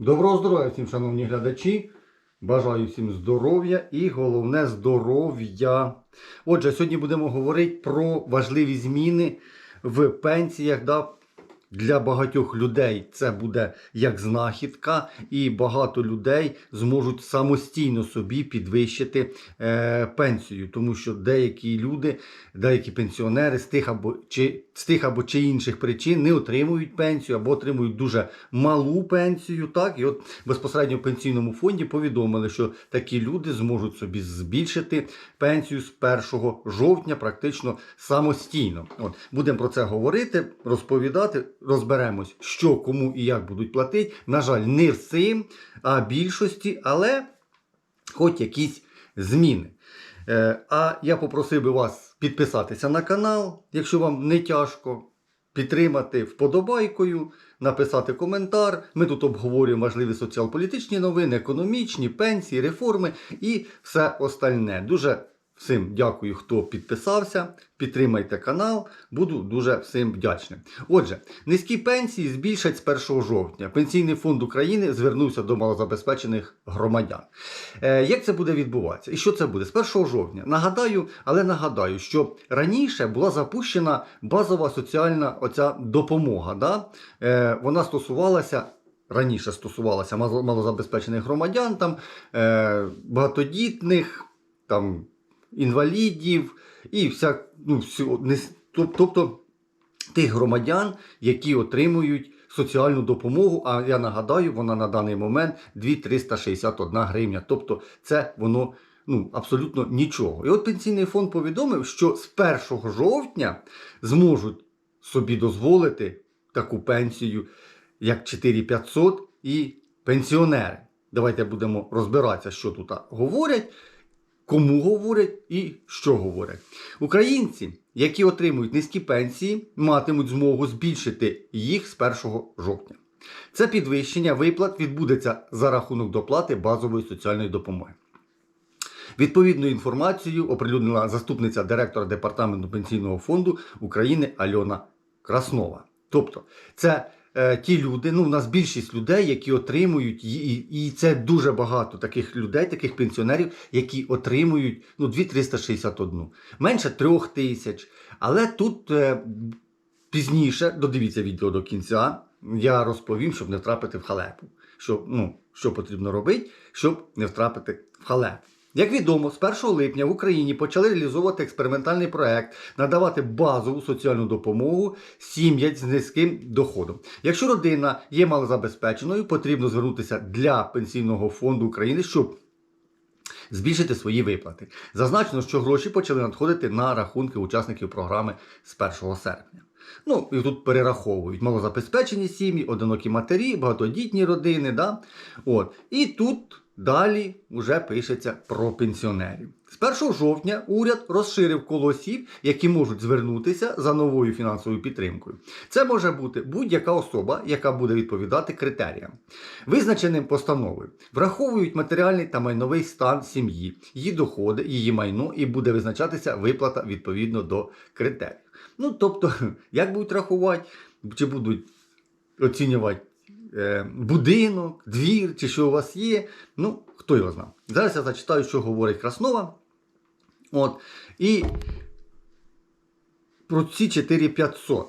Доброго здоров'я всім, шановні глядачі. Бажаю всім здоров'я і головне здоров'я. Отже, сьогодні будемо говорити про важливі зміни в пенсіях. Да? Для багатьох людей це буде як знахідка, і багато людей зможуть самостійно собі підвищити е, пенсію, тому що деякі люди, деякі пенсіонери з тих або чи з тих або чи інших причин не отримують пенсію або отримують дуже малу пенсію. Так, і от безпосередньо в пенсійному фонді повідомили, що такі люди зможуть собі збільшити пенсію з 1 жовтня, практично самостійно. От будемо про це говорити, розповідати, розберемось, що кому і як будуть платити. На жаль, не всім, а більшості, але хоч якісь зміни. Е, А я попросив би вас підписатися на канал, якщо вам не тяжко, підтримати вподобайкою, написати коментар. Ми тут обговорюємо важливі соціал-політичні новини, економічні, пенсії, реформи і все остальне. Дуже всім дякую, хто підписався. Підтримайте канал, буду дуже всім вдячним. Отже, низькі пенсії збільшать з 1 жовтня. Пенсійний фонд України звернувся до малозабезпечених громадян. Е, як це буде відбуватися? І що це буде? З 1 жовтня. Нагадаю, але нагадаю, що раніше була запущена базова соціальна оця допомога. Да? Е, вона стосувалася. Раніше стосувалася малозабезпечених громадян, там, е, багатодітних, там, інвалідів і вся, ну, всю, не, тобто тих громадян, які отримують соціальну допомогу. А я нагадаю, вона на даний момент 2361 гривня. Тобто це воно ну, абсолютно нічого. І от пенсійний фонд повідомив, що з 1 жовтня зможуть собі дозволити таку пенсію, як 4500 і пенсіонери. Давайте будемо розбиратися, що тут говорять, кому говорять і що говорять. Українці, які отримують низькі пенсії, матимуть змогу збільшити їх з 1 жовтня. Це підвищення виплат відбудеться за рахунок доплати базової соціальної допомоги. Відповідну інформацію оприлюднила заступниця директора департаменту пенсійного фонду України Альона Краснова. Тобто, це ті люди, ну у нас більшість людей, які отримують, і і це дуже багато таких людей, таких пенсіонерів, які отримують ну, 2361, менше трьох тисяч. Але тут е, пізніше, додивіться відео до кінця, я розповім, щоб не втрапити в халепу. Що, ну, що потрібно робити, щоб не втрапити в халепу. Як відомо, з 1 липня в Україні почали реалізовувати експериментальний проект надавати базову соціальну допомогу сім'ям з низьким доходом. Якщо родина є малозабезпеченою, потрібно звернутися для Пенсійного фонду України, щоб збільшити свої виплати. Зазначено, що гроші почали надходити на рахунки учасників програми з 1 серпня. Ну, і тут перераховують малозабезпечені сім'ї, одинокі матері, багатодітні родини. Да? От. І тут далі вже пишеться про пенсіонерів. З 1 жовтня уряд розширив коло осіб, які можуть звернутися за новою фінансовою підтримкою. Це може бути будь-яка особа, яка буде відповідати критеріям, визначеним постановою. Враховують матеріальний та майновий стан сім'ї, її доходи, її майно і буде визначатися виплата відповідно до критеріїв. Ну, тобто, як будуть рахувати, чи будуть оцінювати будинок, двір, чи що у вас є, ну, хто його знає. Зараз я зачитаю, що говорить Краснова. От. І про ці 4500.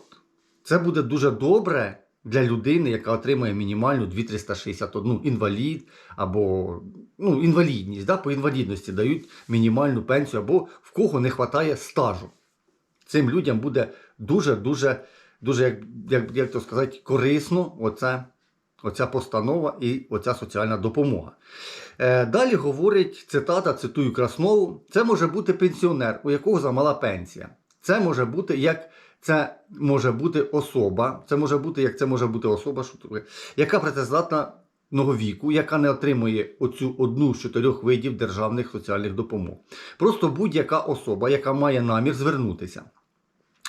Це буде дуже добре для людини, яка отримує мінімальну 2361 інвалід або ну, інвалідність. Да? По інвалідності дають мінімальну пенсію, або в кого не вистачає стажу. Цим людям буде дуже-дуже, дуже, як, як, як то сказати, корисно оце, оця постанова і оця соціальна допомога. Е, далі говорить цитата, цитую Краснову: це може бути пенсіонер, у якого замала пенсія. Це може бути як це може бути особа, це може бути як це може бути особа, яка працездатна віку, яка не отримує оцю одну з чотирьох видів державних соціальних допомог. Просто будь-яка особа, яка має намір звернутися.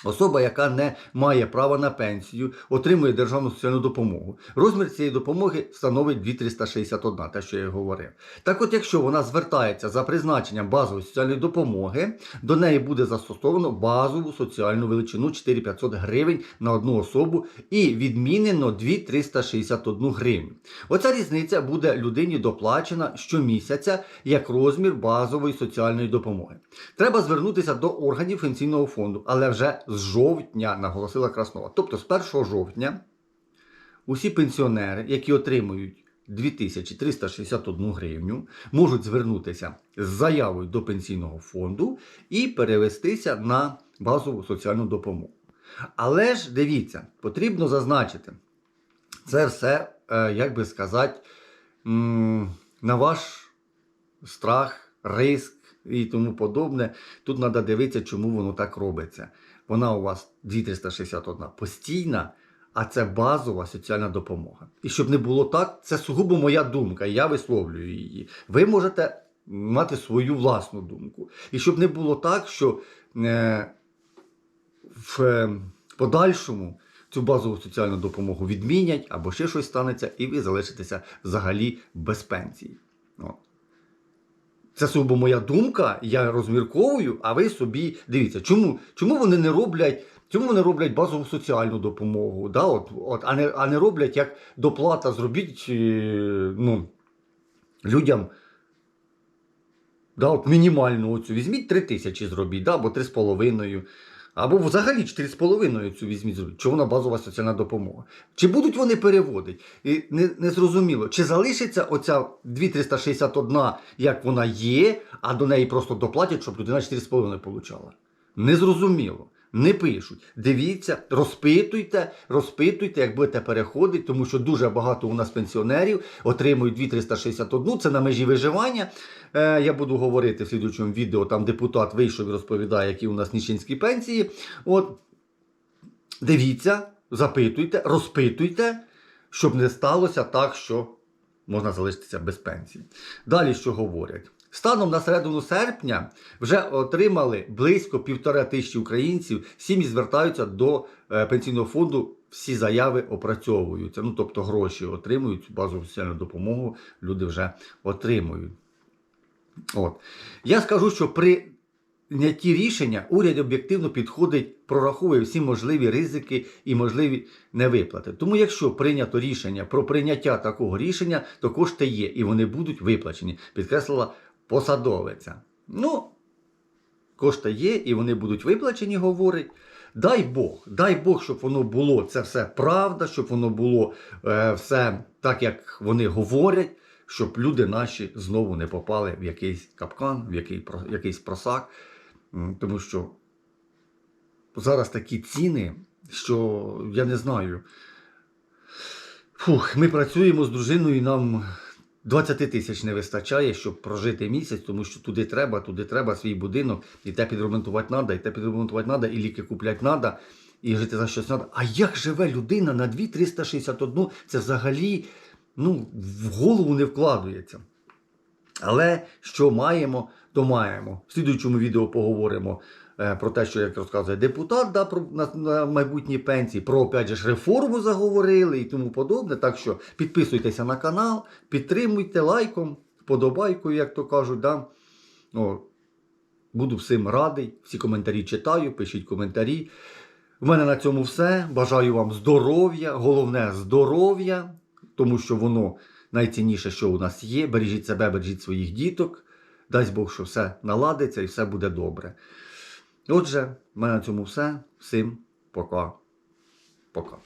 Особа, яка не має права на пенсію, отримує державну соціальну допомогу. Розмір цієї допомоги становить 2361, те, що я говорив. Так от, якщо вона звертається за призначенням базової соціальної допомоги, до неї буде застосовано базову соціальну величину 4500 гривень на одну особу і відмінено 2361 гривню. Оця різниця буде людині доплачена щомісяця як розмір базової соціальної допомоги. Треба звернутися до органів пенсійного фонду, але вже з жовтня, наголосила Краснова. Тобто з 1 жовтня усі пенсіонери, які отримують 2361 гривню, можуть звернутися з заявою до пенсійного фонду і перевестися на базову соціальну допомогу. Але ж дивіться, потрібно зазначити, це все, е, як би сказати, на ваш страх, риск і тому подобне. Тут треба дивитися, чому воно так робиться. Вона у вас 2361 постійна, а це базова соціальна допомога. І щоб не було так, це сугубо моя думка, я висловлюю її. Ви можете мати свою власну думку. І щоб не було так, що е, в е, подальшому цю базову соціальну допомогу відмінять або ще щось станеться, і ви залишитеся взагалі без пенсії. От. Це особо моя думка, я розмірковую, а ви собі дивіться, чому, чому вони не роблять. Чому вони роблять базову соціальну допомогу, да, от, от, а, не, а не роблять як доплата, зробіть е, ну, людям да, от мінімальну оцю. Візьміть 3 тисячі зробіть, да, або 3,5. Або взагалі 4,5 цю візьміть. Чи вона базова соціальна допомога? Чи будуть вони переводити? І не, не зрозуміло, чи залишиться оця 2361, як вона є, а до неї просто доплатять, щоб людина 4,5 получала. Незрозуміло. Не пишуть. Дивіться, розпитуйте, розпитуйте, як будете переходити, тому що дуже багато у нас пенсіонерів отримують 2361, це на межі виживання. Е, я буду говорити в слідуючому відео, там депутат вийшов і розповідає, які у нас нічинські пенсії. От, дивіться, запитуйте, розпитуйте, щоб не сталося так, що можна залишитися без пенсії. Далі що говорять? Станом на середину серпня вже отримали близько півтора тисячі українців. Сім'ї звертаються до е, пенсійного фонду. Всі заяви опрацьовуються. Ну тобто гроші отримують, базову соціальну допомогу люди вже отримують. От. Я скажу, що при прийнятті рішення уряд об'єктивно підходить, прораховує всі можливі ризики і можливі невиплати. Тому, якщо прийнято рішення про прийняття такого рішення, то кошти є і вони будуть виплачені, підкреслила посадовиця. Ну, кошти є і вони будуть виплачені, говорить. Дай Бог, дай Бог, щоб воно було це все правда, щоб воно було е, все так, як вони говорять, щоб люди наші знову не попали в якийсь капкан, в який, якийсь просак. Тому що зараз такі ціни, що я не знаю. Фух, ми працюємо з дружиною, і нам 20 тисяч не вистачає, щоб прожити місяць, тому що туди треба, туди треба свій будинок, і те підремонтувати треба, і те підремонтувати треба, і ліки купляти треба, і жити за щось треба. А як живе людина на 2,361, це взагалі ну, в голову не вкладується. Але що маємо, то маємо. В слідуючому відео поговоримо про те, що як розказує депутат да, про на, на майбутні пенсії, про опять же реформу заговорили і тому подобне. Так що підписуйтеся на канал, підтримуйте лайком, вподобайкою, як то кажуть. Да. О, буду всім радий. Всі коментарі читаю, пишіть коментарі. В мене на цьому все. Бажаю вам здоров'я, головне здоров'я, тому що воно найцінніше, що у нас є. Бережіть себе, бережіть своїх діток. Дасть Бог, що все наладиться і все буде добре. Отже, в мене на цьому все. Всім пока. Пока.